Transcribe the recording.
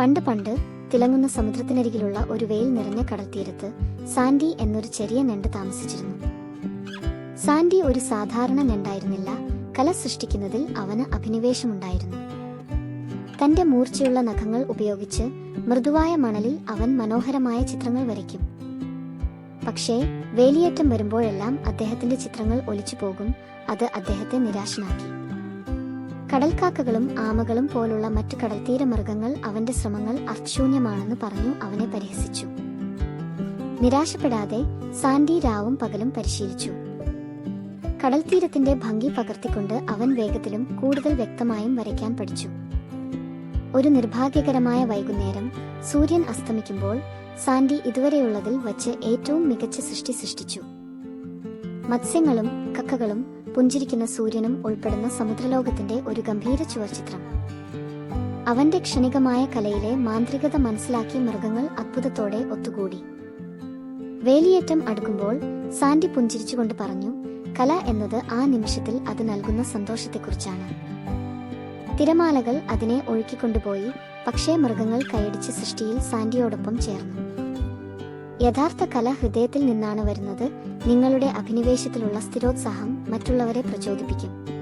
പണ്ട് പണ്ട് തിളങ്ങുന്ന സമുദ്രത്തിനരികിലുള്ള ഒരു വെയിൽ നിറഞ്ഞ കടൽത്തീരത്ത് സാൻഡി എന്നൊരു ചെറിയ ഞണ്ട് താമസിച്ചിരുന്നു. സാൻഡി ഒരു സാധാരണ ഞണ്ടായിരുന്നില്ല. കല സൃഷ്ടിക്കുന്നതിൽ അവന് അഭിനിവേശമുണ്ടായിരുന്നു. തന്റെ മൂർച്ചയുള്ള നഖങ്ങൾ ഉപയോഗിച്ച് മൃദുവായ മണലിൽ അവൻ മനോഹരമായ ചിത്രങ്ങൾ വരയ്ക്കും. പക്ഷേ വേലിയേറ്റം വരുമ്പോഴെല്ലാം അദ്ദേഹത്തിന്റെ ചിത്രങ്ങൾ ഒലിച്ചു പോകും അത് അദ്ദേഹത്തെ നിരാശനാക്കി. കടൽക്കാക്കകളും ആമകളും പോലുള്ള മറ്റു കടൽത്തീര മൃഗങ്ങൾ അവന്റെ ശ്രമങ്ങൾ അർത്ഥശൂന്യമാണെന്ന് പറഞ്ഞു അവനെ പരിഹസിച്ചു. നിരാശപ്പെടാതെ സാൻഡി രാവും പകലും പരിശീലിച്ചു. കടൽത്തീരത്തിന്റെ ഭംഗി പകർത്തിക്കൊണ്ട് അവൻ വേഗത്തിലും കൂടുതൽ വ്യക്തമായും വരയ്ക്കാൻ പഠിച്ചു. ഒരു നിർഭാഗ്യകരമായ വൈകുന്നേരം സൂര്യൻ അസ്തമിക്കുമ്പോൾ സാൻഡി ഇതുവരെയുള്ളതിൽ വച്ച് ഏറ്റവും മികച്ച സൃഷ്ടി സൃഷ്ടിച്ചു. മത്സ്യങ്ങളും കക്കകളും പുഞ്ചിരിക്കുന്ന സൂര്യനും ഉൾപ്പെടുന്ന സമുദ്രലോകത്തിന്റെ ഒരു ഗംഭീര ചുവർചിത്രം. അവന്റെ ക്ഷണികമായ കലയിലെ മാന്ത്രികത മനസ്സിലാക്കി മൃഗങ്ങൾ അത്ഭുതത്തോടെ ഒത്തുകൂടി. വേലിയേറ്റം അടുക്കുമ്പോൾ സാൻഡി പുഞ്ചിരിച്ചുകൊണ്ട് പറഞ്ഞു കല എന്നത് ആ നിമിഷത്തിൽ അത് നൽകുന്ന സന്തോഷത്തെക്കുറിച്ചാണ്. തിരമാലകൾ അതിനെ ഒഴുക്കിക്കൊണ്ടുപോയി പക്ഷേ മൃഗങ്ങൾ കൈയടിച്ച് സൃഷ്ടിയിൽ സാൻഡിയോടൊപ്പം ചേർന്നു. യഥാർത്ഥ കല ഹൃദയത്തിൽ നിന്നാണ് വരുന്നത് നിങ്ങളുടെ അഭിനിവേശത്തിലുള്ള സ്ഥിരോത്സാഹം മറ്റുള്ളവരെ പ്രചോദിപ്പിക്കും.